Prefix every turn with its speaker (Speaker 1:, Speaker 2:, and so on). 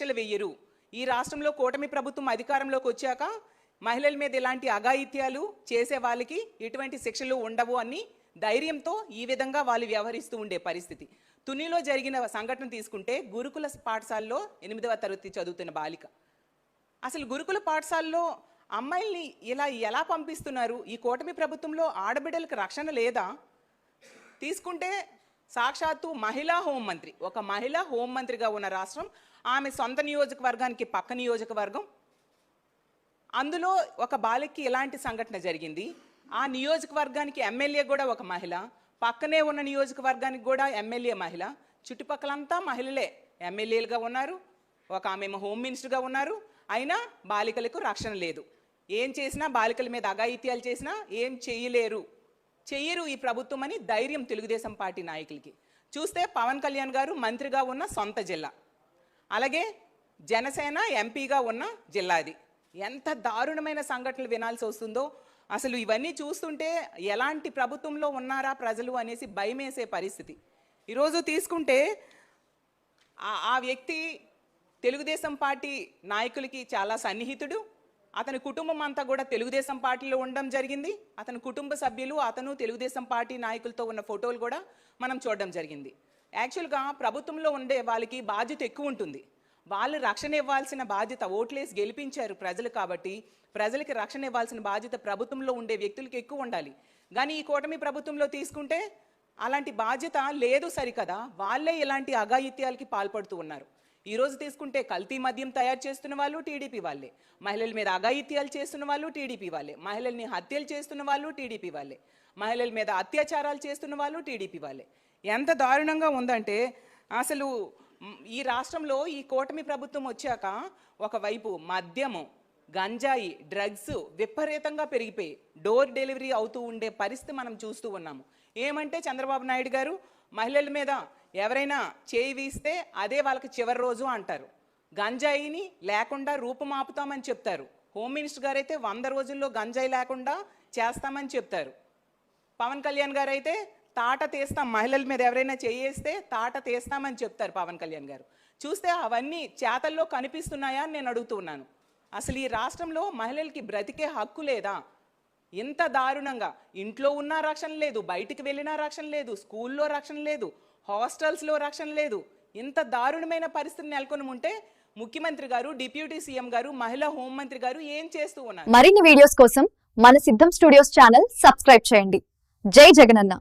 Speaker 1: శిక్షలు వెయ్యరు ఈ రాష్ట్రంలో కూటమి ప్రభుత్వం అధికారంలోకి వచ్చాక మహిళల మీద ఇలాంటి అఘాయిత్యాలు చేసే వాళ్ళకి ఎటువంటి శిక్షలు ఉండవు అని ధైర్యంతో ఈ విధంగా వాళ్ళు వ్యవహరిస్తూ ఉండే పరిస్థితి. తునిలో జరిగిన సంఘటన తీసుకుంటే గురుకుల పాఠశాలలో ఎనిమిదవ తరగతి చదువుతున్న బాలిక. అసలు గురుకుల పాఠశాలలో అమ్మాయిల్ని ఇలా ఎలా పంపిస్తున్నారు? ఈ కూటమి ప్రభుత్వంలో ఆడబిడ్డలకు రక్షణ లేదా? తీసుకుంటే సాక్షాత్తు మహిళా హోంమంత్రి. ఒక మహిళా హోంమంత్రిగా ఉన్న రాష్ట్రం ఆమె సొంత నియోజకవర్గానికి పక్క నియోజకవర్గం. అందులో ఒక బాలికకి ఇలాంటి సంఘటన జరిగింది? ఆ నియోజకవర్గానికి ఎమ్మెల్యే కూడా ఒక మహిళ పక్కనే ఉన్న నియోజకవర్గానికి కూడా ఎమ్మెల్యే మహిళ. చుట్టుపక్కలంతా మహిళలే. ఎమ్మెల్యేలుగా ఉన్నారు ఒక ఆమె హోమ్ మినిస్టర్గా ఉన్నారు అయినా బాలికలకు రక్షణ లేదు. ఏం చేసినా బాలికల మీద అఘాయిత్యాలు చేసినా ఏం చేయలేరు. చెయ్యరు ఈ ప్రభుత్వం అని ధైర్యం తెలుగుదేశం పార్టీ నాయకులకి. చూస్తే పవన్ కళ్యాణ్ గారు మంత్రిగా ఉన్న సొంత జిల్లా. అలాగే జనసేన ఎంపీగా ఉన్న జిల్లా అది. ఎంత దారుణమైన సంఘటనలు వినాల్సి వస్తుందో. అసలు ఇవన్నీ చూస్తుంటే ఎలాంటి ప్రభుత్వంలో ఉన్నారా ప్రజలు అనేసి భయమేసే పరిస్థితి. ఈరోజు తీసుకుంటే ఆ వ్యక్తి తెలుగుదేశం పార్టీ నాయకులకి చాలా సన్నిహితుడు అతని కుటుంబం అంతా కూడా తెలుగుదేశం పార్టీలో ఉండడం జరిగింది. అతని కుటుంబ సభ్యులు అతను తెలుగుదేశం పార్టీ నాయకులతో ఉన్న ఫోటోలు కూడా మనం చూడడం జరిగింది. యాక్చువల్గా ప్రభుత్వంలో ఉండే వాళ్ళకి బాధ్యత ఎక్కువ ఉంటుంది. వాళ్ళు రక్షణ ఇవ్వాల్సిన బాధ్యత ఓట్లేసి గెలిపించారు ప్రజలు కాబట్టి ప్రజలకి రక్షణ ఇవ్వాల్సిన బాధ్యత ప్రభుత్వంలో ఉండే వ్యక్తులకి ఎక్కువ ఉండాలి. కానీ ఈ కూటమి ప్రభుత్వంలో తీసుకుంటే అలాంటి బాధ్యత లేదు సరికదా. వాళ్ళే ఇలాంటి అఘాయిత్యాలకి పాల్పడుతూ ఉన్నారు. ఈరోజు తీసుకుంటే కల్తీ మద్యం తయారు చేస్తున్న వాళ్ళు టీడీపీ వాళ్ళే. మహిళల మీద అఘాయిత్యాలు చేస్తున్న వాళ్ళు టీడీపీ వాళ్ళే. మహిళల్ని హత్యలు చేస్తున్న వాళ్ళు టీడీపీ వాళ్ళే. మహిళల మీద అత్యాచారాలు చేస్తున్న వాళ్ళు టీడీపీ వాళ్ళే. ఎంత దారుణంగా ఉందంటే అసలు ఈ రాష్ట్రంలో ఈ కూటమి ప్రభుత్వం వచ్చాక ఒకవైపు మద్యము గంజాయి డ్రగ్స్ విపరీతంగా పెరిగిపోయి డోర్ డెలివరీ అవుతూ ఉండే పరిస్థితి మనం చూస్తూ ఉన్నాము. ఏమంటే చంద్రబాబు నాయుడు గారు మహిళల మీద ఎవరైనా చేయి వీస్తే అదే వాళ్ళకి చివరి రోజు అంటారు. గంజాయిని లేకుండా రూపుమాపుతామని చెప్తారు. హోమ్ మినిస్టర్ గారు అయితే వంద రోజుల్లో గంజాయి లేకుండా చేస్తామని చెప్తారు. పవన్ కళ్యాణ్ గారు అయితే తాట తీస్తాం మహిళల మీద ఎవరైనా చేయేస్తే తాట తీస్తామని చెప్తారు పవన్ కళ్యాణ్ గారు. చూస్తే అవన్నీ చేతల్లో కనిపిస్తున్నాయా అని నేను అడుగుతున్నాను అసలు ఈ రాష్ట్రంలో మహిళలకి బ్రతికే హక్కు లేదా? ఇంత దారుణంగా. ఇంట్లో ఉన్నా రక్షణ లేదు బయటికి వెళ్ళినా రక్షణ లేదు స్కూల్లో రక్షణ లేదు హాస్టల్స్లో రక్షణ లేదు. ఇంత దారుణమైన పరిస్థితి నెలకొని ఉంటే ముఖ్యమంత్రి గారు డిప్యూటీ సీఎం గారు మహిళా హోంమంత్రి గారు ఏం చేస్తూ ఉన్నారు?
Speaker 2: మరిన్ని వీడియోస్ కోసం మన సిద్ధం స్టూడియోస్ ఛానల్ సబ్స్క్రైబ్ చేయండి. జై జగనన్న.